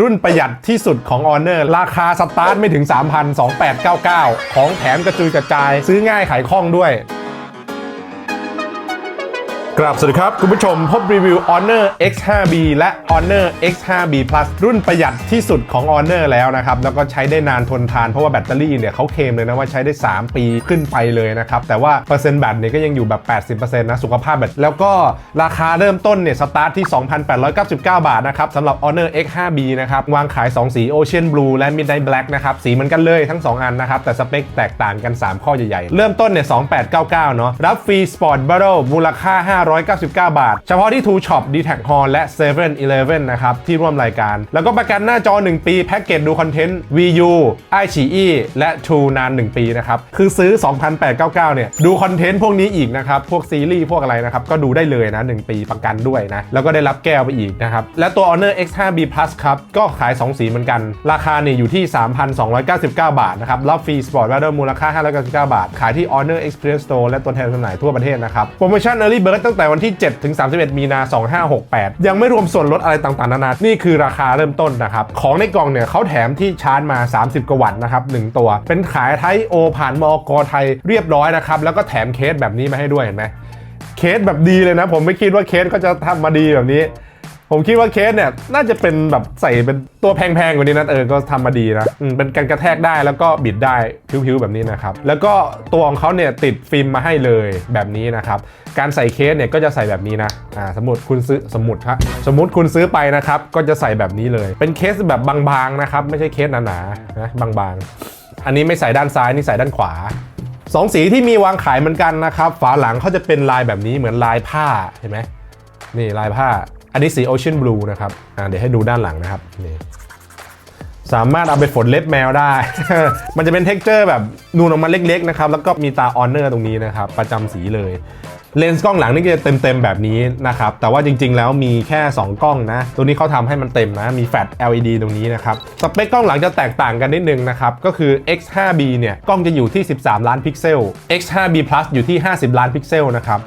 รุ่นประหยัดที่สุดของ Honor ราคาสตาร์ทไม่ถึง 3,000 2899 ของแถมกระจุยกระจาย ซื้อง่ายขายคล่องด้วย กราบสวัสดีครับ คุณผู้ชมพบรีวิว Honor X5B และ Honor X5B Plus รุ่นประหยัดที่สุดของ Honor แล้วนะครับ แล้วก็ใช้ได้นานทนทานเพราะว่าแบตเตอรี่เนี่ยเขาเคลมเลยนะว่าใช้ได้ 3 ปีขึ้นไปเลยนะครับ แต่ว่าเปอร์เซ็นต์แบตเนี่ยก็ยังอยู่แบบ 80%นะสุขภาพแบตแล้วก็ราคาเริ่มต้นเนี่ยสตาร์ทที่ 2,899 บาทนะครับสำหรับ Honor X5B นะครับวางขาย 2 สี Ocean Blue และ Midnight Black นะครับสีเหมือนกันเลยทั้ง 2 อันนะครับแต่สเปคแตกต่างกัน 3 ข้อใหญ่ๆเริ่มต้นเนี่ย2899เนาะรับฟรี Sport Barrel มูลค่า599 บาท เฉพาะที่ True Shop d t a c Hall และ7 e เ e ่ e อนะครับ ที่ร่วมรายการ แล้วก็ประกันหน้าจอ 1 ปี แพ็กเกจดูคอนเทนต์ VU i อ e และ True นาน 1 ปีนะครับ คือซื้อ 2,899 เนี่ย ดูคอนเทนต์พวกนี้อีกนะครับ พวกซีรีส์ พวกอะไรนะครับ ก็ดูได้เลยนะ 1 ปีประกันด้วยนะ แล้วก็ได้รับแก้วไปอีกนะครับ และตัว Honor X5B Plus ครับ ก็ขาย 2 สีเหมือนกัน ราคาเนี่ยอยู่ที่ 3,299 บาทนะครับรับฟรี Sport Battle มูลค่า599 บาท ขายที่ Honor Experience Store และตัวแทนจำหน่ายทั่วประเทศนะครับโปรโมชั่น Early Bird ตั้งแต่วันที่ 7 ถึง 31 มีนา 2568 ยังไม่รวมส่วนลดอะไรต่างๆ นานานี่คือราคาเริ่มต้นนะครับ ของในกล่องเนี่ยเขาแถมที่ชาร์จมา 30 กว่าวัตต์นะครับ 1 ตัว เป็นขายไทยโอผ่านมอกไทยเรียบร้อยนะครับ แล้วก็แถมเคสแบบนี้มาให้ด้วยเห็นไหมเคสแบบดีเลยนะ ผมไม่คิดว่าเคสก็จะทำมาดีแบบนี้ ผมคิดว่าเคสเนี่ยน่าจะเป็นแบบใส่เป็นตัวแพงๆกว่านี้นะเออก็ทำมาดีนะอืมเป็นการกระแทกได้แล้วก็บิดได้พิ้วๆแบบนี้นะครับ แล้วก็ตัวของเขาเนี่ยติดฟิล์มมาให้เลยแบบนี้นะครับ การใส่เคสเนี่ยก็จะใส่แบบนี้นะอ่าสมมติคุณซื้อสมมติครับสมมติคุณซื้อไปนะครับก็จะใส่แบบนี้เลย เป็นเคสแบบบางๆนะครับไม่ใช่เคสหนาๆนะบางๆ อันนี้ไม่ใส่ด้านซ้ายนี่ใส่ด้านขวา สองสีที่มีวางขายเหมือนกันนะครับ ฝาหลังเขาจะเป็นลายแบบนี้เหมือนลายผ้าเห็นไหมนี่ลายผ้า อันนี้สี Ocean Blue นะครับเดี๋ยวให้ดูด้านหลังนะครับนี่สามารถเอาไปฝนเล็บแมวได้ มันจะเป็นเท็กเจอร์แบบนูนออกมาเล็กๆนะครับ แล้วก็มีตาออนเนอร์ตรงนี้นะครับ ประจำสีเลย เลนส์กล้องหลังนี่จะเต็มๆแบบนี้นะครับ แต่ว่าจริงๆ แล้วมีแค่ 2 กล้องนะ ตัวนี้เขาทำให้มันเต็มนะ มีแฟลช LED ตรงนี้นะครับ สเปคกล้องหลังจะแตกต่างกันนิดนึงนะครับ ก็คือ X5B เนี่ย กล้องจะอยู่ที่ 13 ล้านพิกเซล X5B Plus อยู่ที่ 50 ล้านพิกเซลนะครับ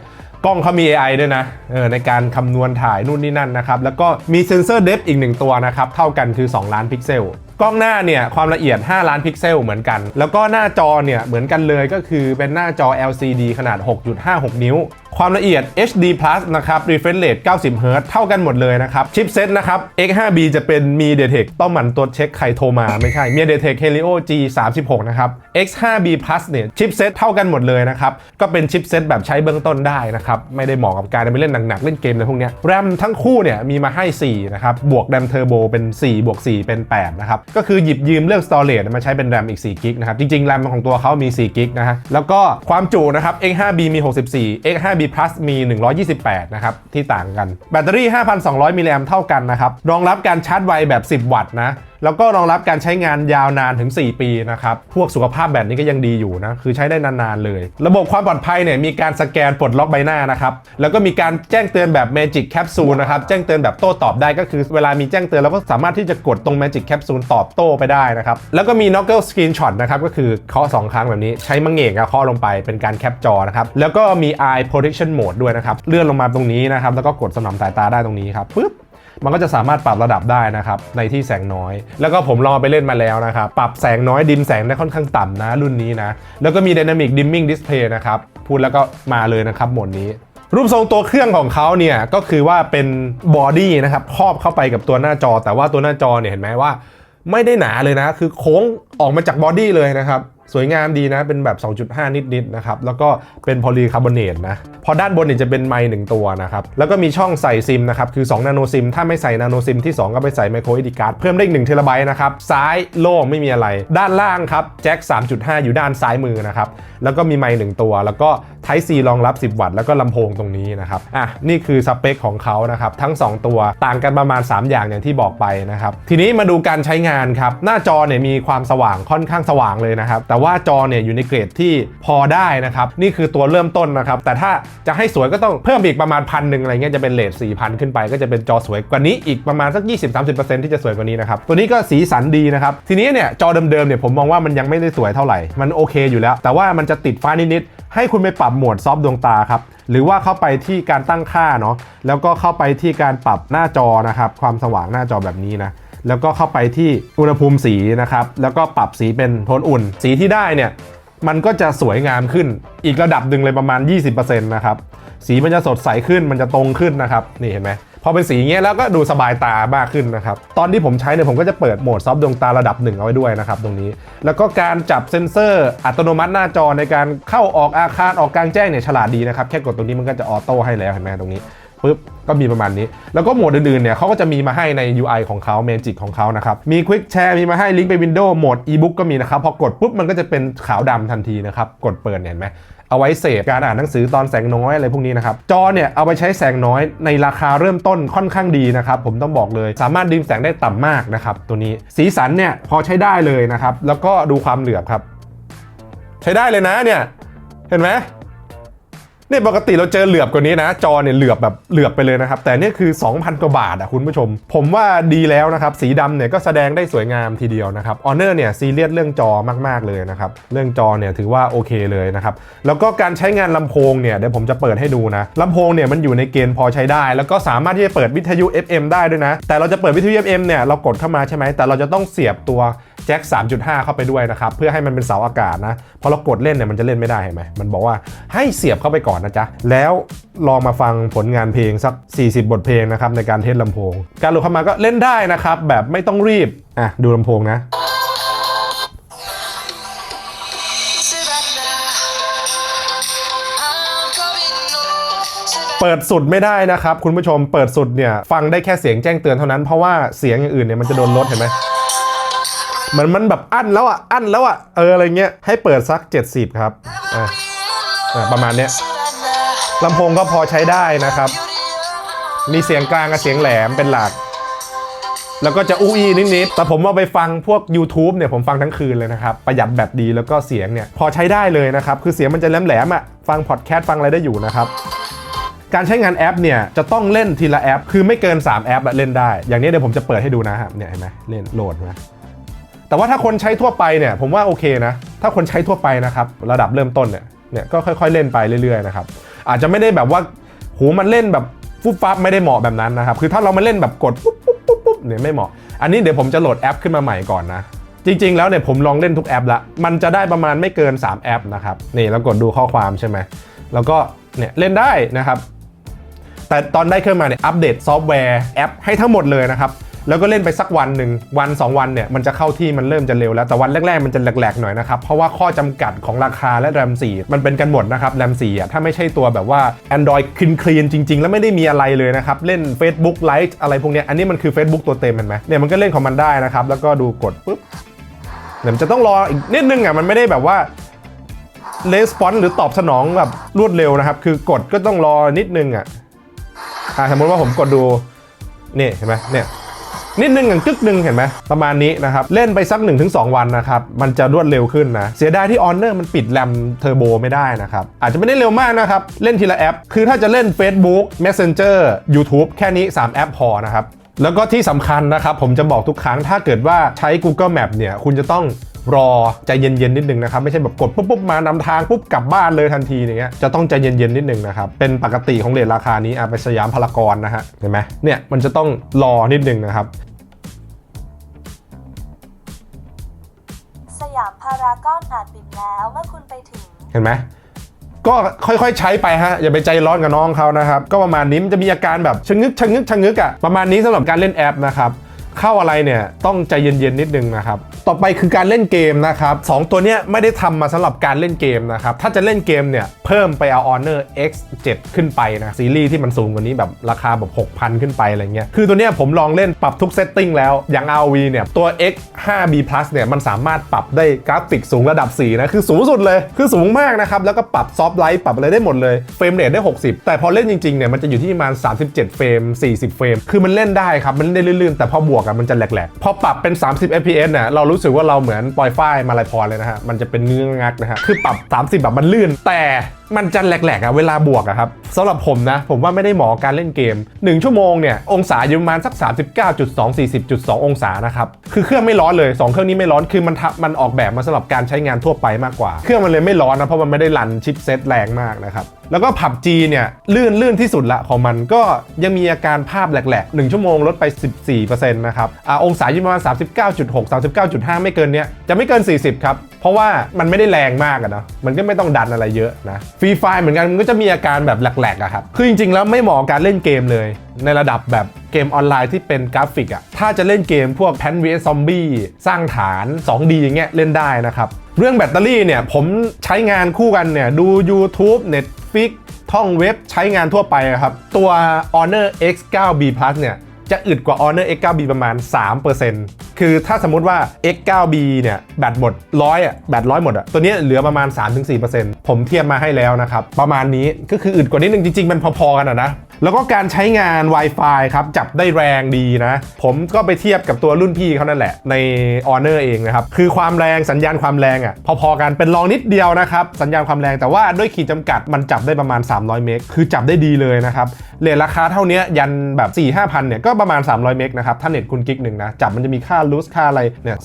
กล้องเขามี AI ด้วยนะเออในการคำนวณถ่ายนู่นนี่นั่นนะครับ แล้วก็มีเซนเซอร์เดฟอีกหนึ่งตัวนะครับ เท่ากันคือ 2 ล้านพิกเซล กล้องหน้าเนี่ยความละเอียด 5 ล้านพิกเซลเหมือนกัน แล้วก็หน้าจอเนี่ยเหมือนกันเลยก็คือเป็นหน้าจอ LCD ขนาด 6.56 นิ้ว ความละเอียด HD Plus นะครับ refresh rate 90 Hz เท่ากันหมดเลยนะครับ ชิปเซ็ตนะครับ X5B จะเป็น Mi Detect ต้องหมั่นตรวจเช็คใครโทรมาไม่ใช่ Mi Detect Helio G36 นะครับ X5B Plus เนี่ยชิปเซ็ตเท่ากันหมดเลยนะครับ ก็เป็นชิปเซ็ตแบบใช้เบื้องต้นได้นะครับ ไม่ได้เหมาะกับการไปเล่นหนักๆ เล่นเกมอะไรพวกนี้แรมทั้งคู่เนี่ยมีมาให้ 4 นะครับ บวกแรมเทอร์โบเป็น 4 บวก 4 เป็น 8 นะครับก็คือหยิบยืมเรื่อง storage มาใช้เป็นแรมอีก4กิกนะครับ จริงๆแรมของตัวเขามี4กิกนะฮะ แล้วก็ความจุนะครับ X5B มี 64 X5B Plus มี 128 นะครับ ที่ต่างกัน แบตเตอรี่ 5,200 มิลลิแอมเท่ากันนะครับ รองรับการชาร์จไวแบบ 10 วัตต์นะ แล้วก็รองรับการใช้งานยาวนานถึง 4 ปีนะครับ พวกสุขภาพแบบนี้ก็ยังดีอยู่นะ คือใช้ได้นานๆเลย ระบบความปลอดภัยเนี่ยมีการสแกนปลดล็อกใบหน้านะครับ แล้วก็มีการแจ้งเตือนแบบ Magic Capsule นะครับ แจ้งเตือนแบบโต้ตอบได้ก็คือเวลามีแจ้งเตือนเราก็สามารถที่จะกดตรง Magic Capsule ตอบโต้ไปได้นะครับ แล้วก็มี Knuckle Screenshot นะครับ ก็คือเคาะสองครั้งแบบนี้ใช้มังเงกอะเคาะลงไปเป็นการแคปจอนะครับ แล้วก็มี Eye Protection Mode ด้วยนะครับ เลื่อนลงมาตรงนี้นะครับ แล้วก็กดสนามสายตาได้ตรงนี้ครับปึ๊บ มันก็จะสามารถปรับระดับได้นะครับในที่แสงน้อย แล้วก็ผมลองไปเล่นมาแล้วนะครับปรับแสงน้อยดิมแสงได้ค่อนข้างต่ำนะรุ่นนี้นะแล้วก็มี Dynamic Dimming Display นะครับพูดแล้วก็มาเลยนะครับโหมดนี้รูปทรงตัวเครื่องของเขาเนี่ยก็คือว่าเป็นบอดี้นะครับครอบเข้าไปกับตัวหน้าจอ แต่ว่าตัวหน้าจอเนี่ยเห็นไหมว่า ไม่ได้หนาเลยนะ คือโค้งออกมาจากบอดี้เลยนะครับ สวยงามดีนะ เป็นแบบ 2.5 นิดๆนะครับ แล้วก็เป็นพอลีคาร์บอเนตนะ พอด้านบนเนี่ยจะเป็นไมค์หนึ่งตัวนะครับ แล้วก็มีช่องใส่ซิมนะครับ คือ 2 นาโนซิม ถ้าไม่ใส่นาโนซิมที่ 2 ก็ไปใส่ไมโคร SD การ์ดเพิ่มได้อีก1เทราไบต์นะครับ ซ้ายโล่งไม่มีอะไร ด้านล่างครับ แจ็ค 3.5 อยู่ด้านซ้ายมือนะครับ แล้วก็มีไมค์หนึ่งตัว แล้วก็ Type C รองรับ 10 วัตต์แล้วก็ลำโพงตรงนี้นะครับอะนี่คือสเปคของเขานะครับทั้ง 2 ตัวต่างกันประมาณ 3 อย่างอย่างที่บอกไปนะครับทีนี้มาดูการใช้งานครับหน้าจอเนี่ยมีความสว่างค่อนข้างสว่างเลยนะครับแต่ว่าจอเนี่ยอยู่ในเกรดที่พอได้นะครับนี่คือตัวเริ่มต้นนะครับแต่ถ้าจะให้สวยก็ต้องเพิ่มอีกประมาณพันหนึ่งอะไรเงี้ยจะเป็นเลท4,000ขึ้นไป ก็จะเป็นจอสวยกว่านี้อีกประมาณสัก 20-30%ที่จะสวยกว่านี้นะครับตัวนี้ก็สีสันดีนะครับทีนี้เนี่ยจอเดิมๆเนี่ยผมมองว่ามันยังไม่ได้สวยเท่าไหร่มันโอเคอยู่แล้ว แต่ว่ามันจะติดฟ้านิดๆ ให้คุณไปปรับโหมดซอฟต์ดวงตาครับ หรือว่าเข้าไปที่การตั้งค่าเนาะแล้วก็เข้าไปที่การปรับหน้าจอนะครับ ความสว่างหน้าจอแบบนี้นะแล้วก็เข้าไปที่อุณหภูมิสีนะครับ แล้วก็ปรับสีเป็นโทนอุ่น สีที่ได้เนี่ยมันก็จะสวยงามขึ้นอีกระดับหนึ่งเลยประมาณ 20%นะครับ สีมันจะสดใสขึ้นมันจะตรงขึ้นนะครับ นี่เห็นไหม พอเป็นสีอย่างเงี้ยแล้วก็ดูสบายตามากขึ้นนะครับ ตอนที่ผมใช้เนี่ยผมก็จะเปิดโหมดซอฟต์ดวงตาระดับหนึ่งเอาไว้ด้วยนะครับตรงนี้ แล้วก็การจับเซ็นเซอร์อัตโนมัติหน้าจอในการเข้าออกอาคารออกกลางแจ้งเนี่ยฉลาดดีนะครับแค่กดตรงนี้มันก็จะออโต้ให้แล้วเห็นไหมตรงนี้ ปุ๊บก็มีประมาณนี้ แล้วก็โหมดอื่นๆเนี่ยเขาก็จะมีมาให้ใน UI ของเขา Magic ของเขานะครับ มี Quick Share มีมาให้ลิงก์ไป Windows โหมด e-book ก็มีนะครับ พอกดปุ๊บมันก็จะเป็นขาวดำทันทีนะครับ กดเปิดเนี่ยเห็นไหมเอาไว้เสพการอ่านหนังสือตอนแสงน้อยอะไรพวกนี้นะครับ จอเนี่ยเอาไปใช้แสงน้อยในราคาเริ่มต้นค่อนข้างดีนะครับ ผมต้องบอกเลย สามารถดึงแสงได้ต่ำมากนะครับตัวนี้สีสันเนี่ยพอใช้ได้เลยนะครับแล้วก็ดูความเหลือบครับ ใช้ได้เลยนะเนี่ยเห็นไหม เนี่ยปกติเราเจอเหลือบกว่านี้นะ จอเนี่ยเหลือบแบบเหลือบไปเลยนะครับ แต่นี่คือ 2,000 กว่าบาทอะคุณผู้ชม ผมว่าดีแล้วนะครับ สีดำเนี่ยก็แสดงได้สวยงามทีเดียวนะครับ Honor เนี่ยซีเรียสเรื่องจอมาก ๆ เลยนะครับ เรื่องจอเนี่ยถือว่าโอเคเลยนะครับ แล้วก็การใช้งานลำโพงเนี่ยเดี๋ยวผมจะเปิดให้ดูนะลำโพงเนี่ยมันอยู่ในเกณฑ์พอใช้ได้ แล้วก็สามารถที่จะเปิดวิทยุ FM ได้ด้วยนะ แต่เราจะเปิดวิทยุ FM เนี่ยเรากดเข้ามาใช่ไหมแต่เราจะต้องเสียบตัว แจ็ค 3.5 เข้าไปด้วยนะครับ เพื่อให้มันเป็นเสาอากาศนะพอเรากดเล่นเนี่ยมันจะเล่นไม่ได้เห็นไหมมันบอกว่าให้เสียบเข้าไปก่อนนะจ๊ะ แล้วลองมาฟังผลงานเพลงสัก 40 บทเพลงนะครับในการเทสลำโพง การโหลดเข้ามาก็เล่นได้นะครับ แบบไม่ต้องรีบอะดูลำโพงนะเปิดสุดไม่ได้นะครับ คุณผู้ชมเปิดสุดเนี่ย ฟังได้แค่เสียงแจ้งเตือนเท่านั้น เพราะว่าเสียงอย่างอื่นเนี่ยมันจะโดนลดเห็นไหม เหมือนมันแบบอั้นแล้วอะ อั้นแล้วอะ เอออะไรเงี้ย ให้เปิดสัก 70 ครับ อะอะประมาณเนี้ยลำโพงก็พอใช้ได้นะครับ มีเสียงกลางกับเสียงแหลมเป็นหลัก แล้วก็จะอู้อีนิดๆ แต่ผมเอาไปฟังพวก YouTube เนี่ยผมฟังทั้งคืนเลยนะครับ ประหยัดแบตดีแล้วก็เสียงเนี่ย พอใช้ได้เลยนะครับ คือเสียงมันจะแหลมๆอะ ฟังพอดแคสต์ฟังอะไรได้อยู่นะครับการใช้งานแอปเนี่ยจะต้องเล่นทีละแอป คือไม่เกิน 3 แอปเล่นได้ อย่างนี้เดี๋ยวผมจะเปิดให้ดูนะครับเนี่ยเห็นไหมเล่นโหลดมา แต่ว่าถ้าคนใช้ทั่วไปเนี่ยผมว่าโอเคนะ ถ้าคนใช้ทั่วไปนะครับระดับเริ่มต้นเนี่ยเนี่ยก็ค่อยๆเล่นไปเรื่อยๆนะครับอาจจะไม่ได้แบบว่าหูมันเล่นแบบฟุบฟับไม่ได้เหมาะแบบนั้นนะครับคือถ้าเรามาเล่นแบบกดปุ๊บปุ๊บปุ๊บปุ๊บเนี่ยไม่เหมาะ อันนี้เดี๋ยวผมจะโหลดแอปขึ้นมาใหม่ก่อนนะจริงๆ แล้วเนี่ยผมลองเล่นทุกแอปละมันจะได้ประมาณไม่เกิน 3 แอปนะครับนี่แล้วกดดูข้อความใช่ไหมแล้วก็เนี่ยเล่นได้นะครับ แต่ตอนได้เครื่องมาเนี่ยอัปเดตซอฟต์แวร์แอปให้ทั้งหมดเลยนะครับ แล้วก็เล่นไปสักวันหนึ่งวัน 2 วันเนี่ยมันจะเข้าที่มันเริ่มจะเร็วแล้วแต่วันแรกๆมันจะแหลกๆหน่อยนะครับ เพราะว่าข้อจำกัดของราคาและแรม4มันเป็นกันหมดนะครับแรม4อะถ้าไม่ใช่ตัวแบบว่า Android คลีนคลีนจริง ๆ แล้วไม่ได้มีอะไรเลยนะครับ เล่น Facebook Lite อะไรพวกเนี้ยอันนี้มันคือ Facebook ตัวเต็มเห็นไหมเนี่ยมันก็เล่นของมันได้นะครับแล้วก็ดูกดปุ๊บเดี๋ยวมันจะต้องรออีกนิดนึงอะมันไม่ได้แบบว่าレスปอนหรือตอบสนองแบบรวดเร็วนะครับ คือกดก็ต้องรอนิดนึงอะสมมติว่าผมกดดูนี่เห็นไหมเนี่ย นิดนึงอย่างกึกนึงเห็นไหมประมาณนี้นะครับ เล่นไปสัก 1-2 วันนะครับ มันจะรวดเร็วขึ้นนะ เสียดายที่ Honor มันปิดแรมเทอร์โบไม่ได้นะครับ อาจจะไม่ได้เร็วมากนะครับ เล่นทีละแอป คือถ้าจะเล่น Facebook Messenger YouTube แค่นี้ 3 แอปพอนะครับแล้วก็ที่สำคัญนะครับผมจะบอกทุกครั้งถ้าเกิดว่าใช้ Google Map เนี่ยคุณจะต้อง รอใจเย็นๆนิดนึงนะครับไม่ใช่แบบกดปุ๊บปุ๊บมานำทางปุ๊บกลับบ้านเลยทันทีอย่างเงี้ยจะต้องใจเย็นๆนิดนึงนะครับเป็นปกติของเรทราคานี้อะไปสยามพารากอนนะฮะเห็นไหมเนี่ยมันจะต้องรอนิดนึงนะครับสยามพารากอนอาจปิดแล้วเมื่อคุณไปถึงเห็นไหมก็ค่อยๆใช้ไปฮะอย่าไปใจร้อนกับน้องเขานะครับก็ประมาณนี้มันจะมีอาการแบบชะงึกชะงึกชะงึกอะประมาณนี้สำหรับการเล่นแอปนะครับ เข้าอะไรเนี่ยต้องใจเย็นๆนิดนึงนะครับ ต่อไปคือการเล่นเกมนะครับสองตัวเนี้ยไม่ได้ทำมาสำหรับการเล่นเกมนะครับ ถ้าจะเล่นเกมเนี่ยเพิ่มไปเอา Honor X7 ขึ้นไปนะซีรีส์ที่มันสูงกว่านี้แบบราคาแบบ6,000 ขึ้นไปอะไรเงี้ยคือตัวเนี้ยผมลองเล่นปรับทุกเซตติ้งแล้วอย่าง RV เนี่ยตัว X5B Plus เนี่ยมันสามารถปรับได้กราฟิกสูงระดับ4นะคือสูงสุดเลยคือสูงมากนะครับแล้วก็ปรับซอฟต์ไลท์ปรับอะไรได้หมดเลยเฟรมเรทได้ 60 แต่พอเล่นจริงๆเนี่ยมันจะอยู่ที่ประมาณ37เฟรม40 เฟรม คือมันเล่นได้ครับมันเล่นได้ลื่นๆแต่พอบวกอะมันจะแหลกๆ พอปรับเป็น 30 fps เนี่ยเรารู้สึกว่าเราเหมือนปล่อยฝ้ายมาลายพรเลยนะฮะ มันจะเป็นเงื้องักนะฮะ คือปรับ 30 แบบมันลื่น แต่มันจะแหลกๆอะเวลาบวกอะครับสำหรับผมนะ ผมว่าไม่ได้เหมาะการเล่นเกม 1 ชั่วโมงเนี่ย องศาอยู่ประมาณสัก 39.2 40.2 องศานะครับ คือเครื่องไม่ร้อนเลย 2 เครื่องนี้ไม่ร้อนคือมันทำมันออกแบบมาสำหรับการใช้งานทั่วไปมากกว่า เครื่องมันเลยไม่ร้อนนะเพราะมันไม่ได้รันชิปเซตแรงมากนะครับ แล้วก็ผับจีเนี่ยลื่นลื่นที่สุดละของมันก็ยังมีอาการภาพแหลกๆ 1 ชั่วโมงลดไป 14%นะครับอ่าองศาอยู่ประมาณ 39.6 39.5 ไม่เกินเนี้ยจะไม่เกิน 40 ครับ เพราะว่ามันไม่ได้แรงมากอะเนาะมันก็ไม่ต้องดันอะไรเยอะนะฟรีไฟเหมือนกันมันก็จะมีอาการแบบแหลกๆอะครับคือจริงๆแล้วไม่เหมาะกับการเล่นเกมเลย ในระดับแบบเกมออนไลน์ที่เป็นกราฟิกอะถ้าจะเล่นเกมพวกแพนวีซอมบี้สร้างฐาน 2D อย่างเงี้ยเล่นได้นะครับเรื่องแบตเตอรี่เนี่ยผมใช้งานคู่กันเนี่ยดู YouTube Netflix ท่องเว็บใช้งานทั่วไปอะครับตัว Honor X9B Plus เนี่ยจะอึดกว่า Honor X9B ประมาณ 3% คือถ้าสมมุติว่า X9B เนี่ยแบตหมดร้อยอะแบตร้อยหมดอะตัวนี้เหลือประมาณ 3-4%ผมเทียบมาให้แล้วนะครับ ประมาณนี้ก็คืออึดกว่านิดนึงจริง ๆ มันพอๆกันอะนะ แล้วก็การใช้งาน Wi-Fi ครับ จับได้แรงดีนะ ผมก็ไปเทียบกับตัวรุ่นพี่เขานั่นแหละ ใน Honor เองนะครับ คือความแรงสัญญาณความแรงอะ พอๆกันเป็นรองนิดเดียวนะครับ สัญญาณความแรงแต่ว่าด้วยขีดจำกัดมันจับได้ประมาณ 300 เมกคือจับได้ดีเลยนะครับเรทราคาเท่านี้ยยันแบบ 4 5 0 0 0เนี่ยก็ประมาณ 300 เมกนะครับถ้าเน็ตคุณกิกหนึ่งนะจับมันจะมีค่าลูสค่าอะไรเนี่ย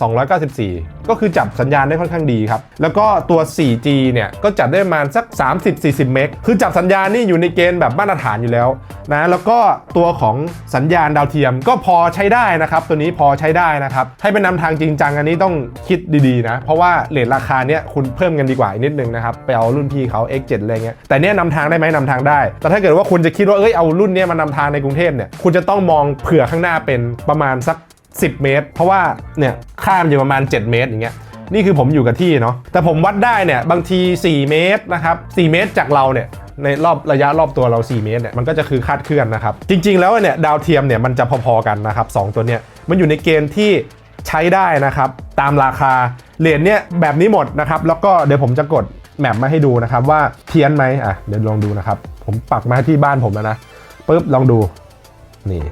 294 ก็คือจับสัญญาณได้ค่อนข้างดีครับแล้วก็ตัว 4G เนี่ยก็จับได้ประมาณสัก 30-40 เมกคือจับสัญญาณนี่อยู่ในเกณฑ์แบบมาตรฐานอยู่แล้วนะแล้วก็ตัวของสัญญาณดาวเทียมก็พอใช้ได้นะครับ ตัวนี้พอใช้ได้นะครับ ให้เป็นนำทางจริงจังอันนี้ต้องคิดดีๆนะ เพราะว่าเลทราคาเนี้ยคุณเพิ่มกันดีกว่าอีกนิดนึงนะครับ ไปเอารุ่นพี่เขา X7 อะไรเงี้ยแต่เนี้ยนำทางได้ไหมนำทางได้ แต่ถ้าเกิดว่าคุณจะคิดว่าเอ้ยเอารุ่นเนี้ยมานำทางในกรุงเทพเนี่ยคุณจะต้องมองเผื่อข้างหน้าเป็นประมาณสัก 10 เมตร เพราะว่าเนี่ยข้ามอยู่ประมาณ 7 เมตรอย่างเงี้ยนี่คือผมอยู่กับที่เนาะแต่ผมวัดได้เนี่ยบางที 4 เมตรนะครับ4เมตรจากเราเนี่ย ในรอบระยะรอบตัวเรา 4 เมตรเนี่ยมันก็จะคือคาดเคลื่อนนะครับ จริง ๆ แล้วเนี่ยดาวเทียมเนี่ยมันจะพอๆกันนะครับสองตัวเนี่ยมันอยู่ในเกณฑ์ที่ใช้ได้นะครับ ตามราคาเหรียญเนี่ยแบบนี้หมดนะครับ แล้วก็เดี๋ยวผมจะกดแมปมาให้ดูนะครับ ว่าเทียนไหมอะเดี๋ยวลองดูนะครับ ผมปักมาที่บ้านผมแล้วนะปุ๊บลองดูนี่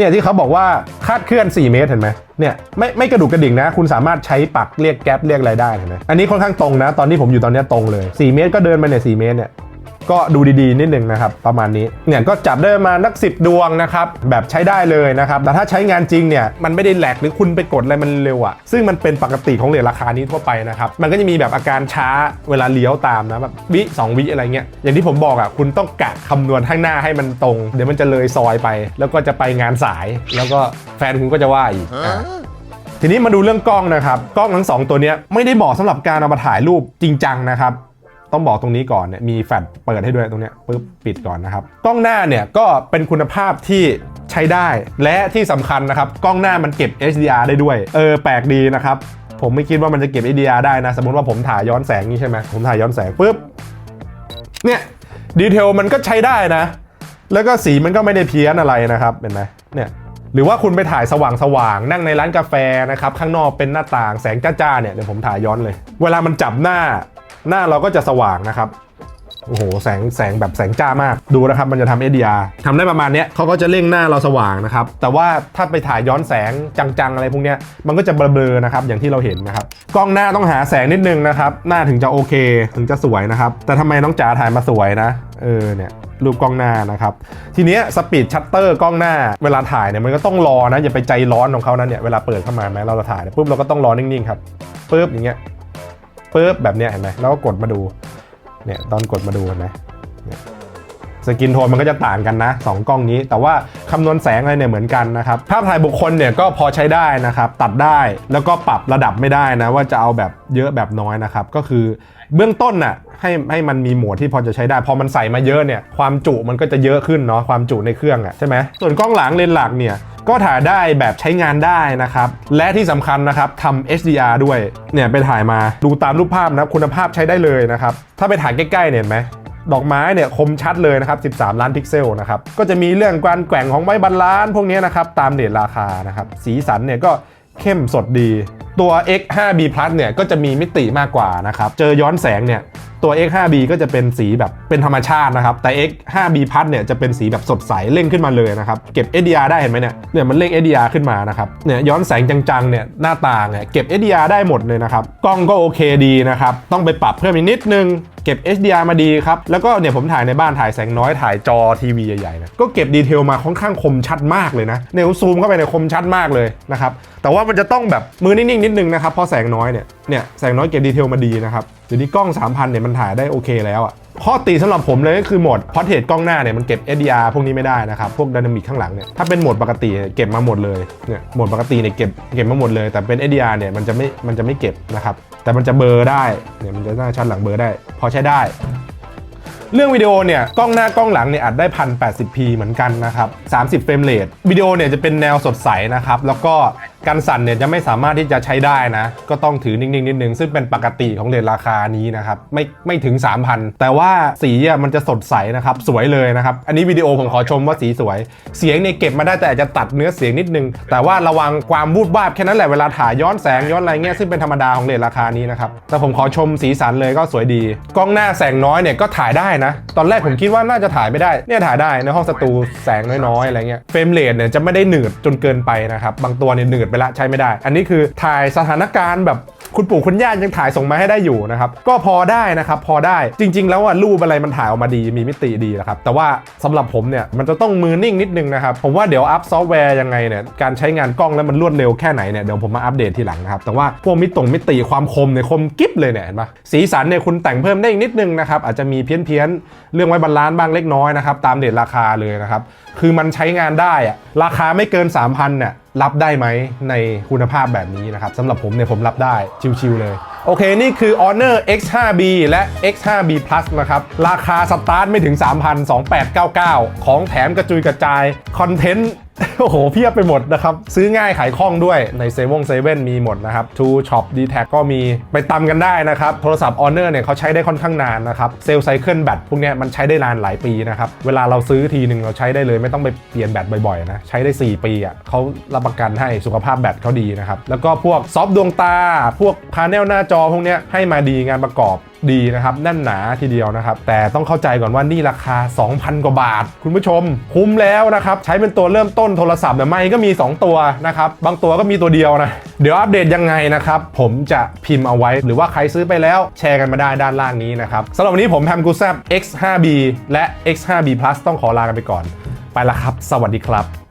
เนี่ยที่เขาบอกว่าคาดเคลื่อน 4 เมตรเห็นไหมเนี่ยไม่ไม่กระดุกกระดิ่งนะ คุณสามารถใช้ปักเรียกแก๊ปเรียกอะไรได้เห็นไหมอันนี้ค่อนข้างตรงนะ ตอนที่ผมอยู่ตอนนี้ตรงเลย 4 เมตรก็เดินไปเนี่ย4เมตรเนี่ย ก็ดูดีๆ นิดนึงนะครับประมาณนี้เนี่ยก็จับได้ประมานัก10ดวงนะครับแบบใช้ได้เลยนะครับแต่ถ้าใช้งานจริงเนี่ยมันไม่ได้แหลกหรือคุณไปกดอะไรมันเร็วอะซึ่งมันเป็นปกติของเหรียญราคานี้ทั่วไปนะครับมันก็จะมีแบบอาการช้าเวลาเลี้ยวตามนะแบบวิสองวิอะไรเงี้ยอย่างที่ผมบอกอะคุณต้องกะคำนวณข้างหน้าให้มันตรง เดี๋ยวมันจะเลยซอยไป แล้วก็จะไปงานสาย แล้วก็แฟนคุณก็จะว่าอีกอะทีนี้มาดูเรื่องกล้องนะครับ กล้องทั้ง 2 ตัวเนี้ยไม่ได้เหมาะสำหรับการเอามาถ่ายรูปจริงจังนะครับ ต้องบอกตรงนี้ก่อนเนี่ยมีแฟลชเปิดให้ด้วยตรงเนี้ยปุ๊บปิดก่อนนะครับ กล้องหน้าเนี่ยก็เป็นคุณภาพที่ใช้ได้และที่สำคัญนะครับ กล้องหน้ามันเก็บ HDR ได้ด้วย เออแปลกดีนะครับ ผมไม่คิดว่ามันจะเก็บ HDR ได้นะ สมมติว่าผมถ่ายย้อนแสงนี่ใช่ไหมผมถ่ายย้อนแสงปุ๊บเนี่ยดีเทลมันก็ใช้ได้นะ แล้วก็สีมันก็ไม่ได้เพี้ยนอะไรนะครับเห็นไหมเนี่ยหรือว่าคุณไปถ่ายสว่างสว่างๆนั่งในร้านกาแฟนะครับ ข้างนอกเป็นหน้าต่างแสงจ้าๆเนี่ยเดี๋ยวผมถ่ายย้อนเลย เวลามันจับหน้า หน้าเราก็จะสว่างนะครับโอ้โหแสงแสงแบบแสงจ้ามากดูนะครับ มันจะทำ SDR ทำได้ประมาณนี้เขาก็จะเร่งหน้าเราสว่างนะครับ แต่ว่าถ้าไปถ่ายย้อนแสงจังๆ อะไรพวกนี้มันก็จะเบลอๆนะครับ อย่างที่เราเห็นนะครับ กล้องหน้าต้องหาแสงนิดนึงนะครับ หน้าถึงจะโอเคถึงจะสวยนะครับ แต่ทำไมน้องจ๋าถ่ายมาสวยนะเออเนี่ยรูปกล้องหน้านะครับ ทีนี้สปีดชัตเตอร์กล้องหน้า เวลาถ่ายเนี่ยมันก็ต้องรอนะอย่าไปใจร้อนของเขานะเนี่ยเวลาเปิดเข้ามาไหมเราถ่ายปุ๊บเราก็ต้องรอนิ่งๆครับปุ๊บอย่างเงี้ย ปุ๊บแบบเนี้ยเห็นไหมแล้วก็กดมาดูเนี่ยตอนกดมาดูเห็นไหม สกินโทนมันก็จะต่างกันนะสองกล้องนี้ แต่ว่าคำนวณแสงอะไรเนี่ยเหมือนกันนะครับ ภาพถ่ายบุคคลเนี่ยก็พอใช้ได้นะครับ ตัดได้แล้วก็ปรับระดับไม่ได้นะ ว่าจะเอาแบบเยอะแบบน้อยนะครับ ก็คือเบื้องต้นน่ะให้ให้มันมีโหมดที่พอจะใช้ได้ พอมันใส่มาเยอะเนี่ยความจุมันก็จะเยอะขึ้นเนาะความจุในเครื่องอะใช่ไหมส่วนกล้องหลังเลนส์หลักเนี่ยก็ถ่ายได้แบบใช้งานได้นะครับ และที่สำคัญนะครับทำ HDR ด้วยเนี่ยไปถ่ายมาดูตามรูปภาพนะคุณภาพใช้ได้เลยนะครับ ถ้าไปถ่ายใกล้ๆเนี่ยเห็นไหม ดอกไม้เนี่ยคมชัดเลยนะครับ 13 ล้านพิกเซลนะครับ ก็จะมีเรื่องการแกว่งของไม้บรรลานพวกนี้นะครับ ตามเดทราคานะครับ สีสันเนี่ยก็เข้มสดดี ตัว X5B Plus เนี่ยก็จะมีมิติมากกว่านะครับ เจอย้อนแสงเนี่ย ตัว X5B ก็จะเป็นสีแบบเป็นธรรมชาตินะครับ แต่ X5B Plus เนี่ยจะเป็นสีแบบสดใสเร่งขึ้นมาเลยนะครับ เก็บ HDR ได้เห็นไหมเนี่ยเนี่ยมันเร่ง HDR ขึ้นมานะครับเนี่ยย้อนแสงจังๆเนี่ยหน้าต่างเนี่ยเก็บ HDR ได้หมดเลยนะครับ กล้องก็โอเคดีนะครับ ต้องไปปรับเพิ่มอีกนิดนึงเก็บ HDR มาดีครับ แล้วก็เนี่ยผมถ่ายในบ้านถ่ายแสงน้อยถ่ายจอทีวีใหญ่ๆนะก็เก็บดีเทลมาค่อนข้างคมชัดมากเลยนะเนี่ยซูมเข้าไปในคมชัดมากเลยนะครับแต่ว่ามันจะต้องแบบมือนิ่งๆนิดนึงนะครับเพราะแสงน้อยเนี่ยเนี่ยแสงน้อยเก็บดีเทลมาดีนะครับ ดี๋ยวนี้กล้อง 3,000เนี่ยมันถ่ายได้โอเคแล้วอะข้อตีสำหรับผมเลยก็คือโหมดพอร์เทรตกล้องหน้าเนี่ยมันเก็บ SDR พวกนี้ไม่ได้นะครับ พวกดินามิกข้างหลังเนี่ยถ้าเป็นโหมดปกติเก็บมาหมดเลยเนี่ยโหมดปกติเนี่ยเก็บเก็บมาหมดเลย แต่เป็น SDR เนี่ยมันจะไม่มันจะไม่เก็บนะครับแต่มันจะเบอร์ได้เนี่ยมันจะหน้าชัดหลังเบอร์ได้ พอใช้ได้ เรื่องวิดีโอเนี่ยกล้องหน้ากล้องหลังเนี่ยอัดได้ 1080p เหมือนกันนะครับ30เฟรมเรทวิดีโอเนี่ยจะเป็นแนวสดใสนะครับแล้วก็ การสั่นเนี่ยจะไม่สามารถที่จะใช้ได้นะ ก็ต้องถือนิ่งๆนิดนึงซึ่งเป็นปกติของเลนส์ราคานี้นะครับไม่ไม่ถึง 3,000 แต่ว่าสีอะมันจะสดใสนะครับสวยเลยนะครับ อันนี้วิดีโอผมขอชมว่าสีสวย เสียงเนี่ยเก็บมาได้แต่อาจจะตัดเนื้อเสียงนิดนึง แต่ว่าระวังความวูบวาบแค่นั้นแหละเวลาถ่ายย้อนแสงย้อนอะไรเงี้ยซึ่งเป็นธรรมดาของเลนส์ราคานี้นะครับแต่ผมขอชมสีสันเลยก็สวยดี กล้องหน้าแสงน้อยเนี่ยก็ถ่ายได้นะ ตอนแรกผมคิดว่าน่าจะถ่ายไม่ได้เนี่ยถ่ายได้ในห้องสตูแสงน้อยๆอะไรเงี้ยเฟรมเรทเนี่ยจะไม่ได้หนืดจนเกินไปนะครับบางตัวเนี่ยหนืดไปละใช้ไม่ได้ อันนี้คือถ่ายสถานการณ์แบบคุณปู่คุณย่ายังถ่ายส่งมาให้ได้อยู่นะครับ ก็พอได้นะครับ พอได้จริง ๆ แล้วอะรูปอะไรมันถ่ายออกมาดีมีมิติดีนะครับ แต่ว่าสำหรับผมเนี่ยมันจะต้องมือนิ่งนิดนึงนะครับ ผมว่าเดี๋ยวอัพซอฟต์แวร์ยังไงเนี่ยการใช้งานกล้องแล้วมันรวดเร็วแค่ไหนเนี่ยเดี๋ยวผมมาอัปเดตทีหลังนะครับ แต่ว่าพวกมิตรงมิติความคมเนี่ยคมกิ๊บเลยเนี่ยเห็นปะสีสันเนี่ยคุณแต่งเพิ่มได้อีกนิดนึงนะครับอาจจะมีเพี้ยนเพี้ยนเรื่องไว้บรรลานซ์บ้างเล็กน้อยนะครับตามเดทราคาเลยนะครับคือมันใช้งานได้อะราคาไม่เกิน 3,000เนี่ยรับได้ไหมในคุณภาพแบบนี้นะครับสำหรับผมเนี่ยผมรับได้ชิวๆเลย โอเค นี่คือ Honor X5B และ X5B Plus นะครับ ราคาสตาร์ทไม่ถึง 3,000 2899 ของแถมกระจุยกระจาย คอนเทนต์ โอ้โหเพียบไปหมดนะครับ ซื้อง่ายขายคล่องด้วยในเซเว่นเซเว่นมีหมดนะครับ True Shop d t a c ก็มีไปตำกันได้นะครับ โทรศัพท์ Honor เนี่ยเขาใช้ได้ค่อนข้างนานนะครับเซลล์ไซเคิลแบตพวกเนี้ยมันใช้ได้นานหลายปีนะครับ เวลาเราซื้อทีหนึ่งเราใช้ได้เลยไม่ต้องไปเปลี่ยนแบตบ่อยๆนะใช้ได้ 4 ปีอะเขารับประกันให้สุขภาพแบตเขาดีนะครับแล้วก็พวกซอฟต์ดวงตา พวกพาเนลหน้าจอพวกเนี้ยให้มาดีงานประกอบ ดีนะครับแน่นหนาทีเดียวนะครับ แต่ต้องเข้าใจก่อนว่านี่ราคา 2,000 กว่าบาท คุณผู้ชม คุ้มแล้วนะครับ ใช้เป็นตัวเริ่มต้นโทรศัพท์เนี่ไม่ก็มี 2 ตัวนะครับ บางตัวก็มีตัวเดียวนะ เดี๋ยวอัปเดตยังไงนะครับ ผมจะพิมพ์เอาไว้ หรือว่าใครซื้อไปแล้วแชร์กันมาได้ด้านล่างนี้นะครับสำหรับวันนี้ผมแพมกูแซบ X5B และ X5B Plus ต้องขอลากันไปก่อน ไปละครับ สวัสดีครับ